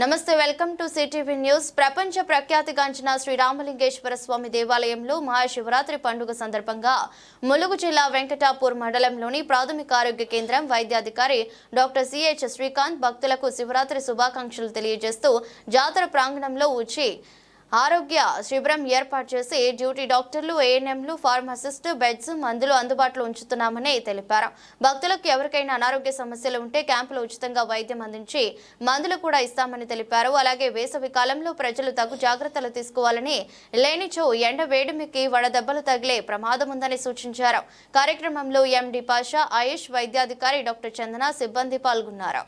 నమస్తే welcome to CTV news. ప్రపంచ ప్రఖ్యాతిగాంచిన శ్రీ రామలింగేశ్వర స్వామి దేవాలయంలో మహాశివరాత్రి పండుగ సందర్భంగా ములుగు జిల్లా వెంకటాపూర్ మండలంలోని ప్రాథమిక ఆరోగ్య కేంద్రం వైద్యాధికారి డాక్టర్ సిహెచ్ శ్రీకాంత్ భక్తులకు శివరాత్రి శుభాకాంక్షలు తెలియజేస్తూ జాతర ప్రాంగణంలో ఉచి ఆరోగ్య శిబిరం ఏర్పాటు చేసి డ్యూటీ డాక్టర్లు ఏఎన్ఎంలు ఫార్మసిస్ట్ బెడ్స్ మందులు అందుబాటులో ఉంచుతున్నామని తెలిపారు. భక్తులకు ఎవరికైనా అనారోగ్య సమస్యలు ఉంటే క్యాంపులో ఉచితంగా వైద్యం అందించి మందులు కూడా ఇస్తామని తెలిపారు. అలాగే వేసవి కాలంలో ప్రజలు తగు జాగ్రత్తలు తీసుకోవాలని లేనిచో ఎండ వేడిమికి వడదెబ్బలు తగిలే ప్రమాదం ఉందని సూచించారు. కార్యక్రమంలో ఎండి పాషా ఆయుష్ వైద్యాధికారి డాక్టర్ చందన సిబ్బంది పాల్గొన్నారు.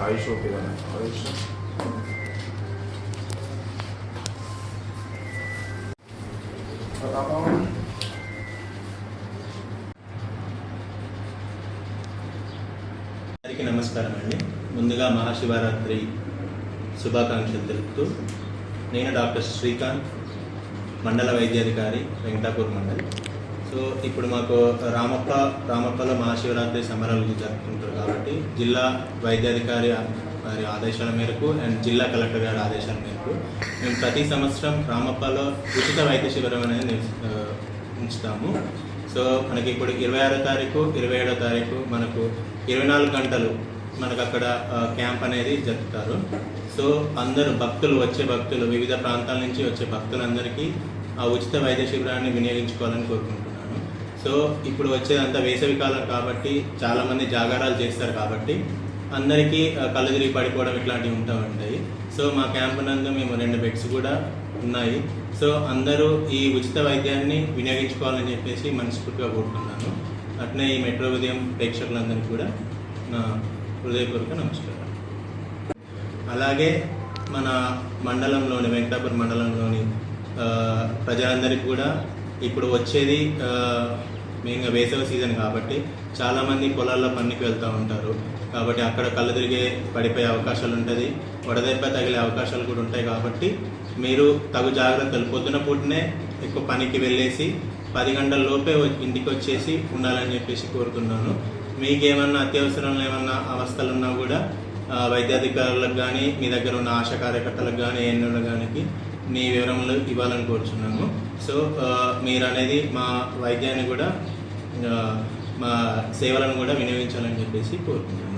ఆయుష్ ఓకే కదా ఆయుష్ అందరికీ నమస్కారం అండి. ముందుగా మహాశివరాత్రి శుభాకాంక్షలు తెలుపుతూ నేను డాక్టర్ శ్రీకాంత్ మండల వైద్యాధికారి వెంకటాపూర్ మండల్. సో ఇప్పుడు మాకు రామప్ప రామప్పలో మహాశివరాత్రి సంబరాలు జరుపుకుంటారు కాబట్టి జిల్లా వైద్యాధికారి వారి ఆదేశాల మేరకు అండ్ జిల్లా కలెక్టర్ గారి ఆదేశాల మేరకు మేము ప్రతి సంవత్సరం రామప్పలో ఉచిత వైద్య శిబిరం అనేది ఉంచుతాము. సో మనకి ఇప్పుడు ఇరవై ఆరో తారీఖు ఇరవై ఏడో తారీఖు మనకు ఇరవై నాలుగు గంటలు మనకు అక్కడ క్యాంప్ అనేది జరుపుతారు. సో అందరూ భక్తులు వచ్చే భక్తులు వివిధ ప్రాంతాల నుంచి వచ్చే భక్తులందరికీ ఆ ఉచిత వైద్య శిబిరాన్ని వినియోగించుకోవాలని కోరుకుంటున్నాను సో ఇప్పుడు వచ్చేదంతా వేసవి కాలం కాబట్టి చాలామంది జాగారాలు చేస్తారు కాబట్టి అందరికీ ఆ, కళ్ళు తిరిగి పడిపోవడం ఇట్లాంటివి ఉంటూ ఉంటాయి. సో మా క్యాంప్ నందు మేము రెండు బెడ్స్ కూడా ఉన్నాయి. సో అందరూ ఈ ఉచిత వైద్యాన్ని వినియోగించుకోవాలని చెప్పేసి మనస్ఫూర్తిగా కోరుకుంటున్నాను. అట్నే ఈ మెట్రో ఉదయం ప్రేక్షకులందరికీ కూడా నా హృదయపూర్వక నమస్కారం. అలాగే మన మండలంలోని వెంకటాపురం మండలంలోని ప్రజలందరికీ కూడా ఇప్పుడు వచ్చేది మెయిన్గా వేసవి సీజన్ కాబట్టి చాలామంది పొలాల్లో పనికి వెళ్తూ ఉంటారు. కాబట్టి అక్కడ కళ్ళు తిరిగే పడిపోయే అవకాశాలు ఉంటుంది. వడదెబ్బ తగిలే అవకాశాలు కూడా ఉంటాయి కాబట్టి మీరు తగు జాగ్రత్తలు పొద్దున పూటనే ఎక్కువ పనికి వెళ్ళేసి పది గంటల లోపే వ- ఇంటికి వచ్చేసి ఉండాలని చెప్పేసి కోరుతున్నాను. మీకు ఏమన్నా అత్యవసరంలో ఏమన్నా అవస్థలు ఉన్నా కూడా వైద్యాధికారులకు కానీ మీ దగ్గర ఉన్న ఆశా కార్యకర్తలకు కానీ ఎన్నులకు కానీ మీ వివరములు ఇవ్వాలని కోరుచున్నాము సో మీరు అనేది మా వైద్యాన్ని కూడా మా సేవలను కూడా వినియోగించాలని చెప్పేసి కోరుకుంటున్నాను.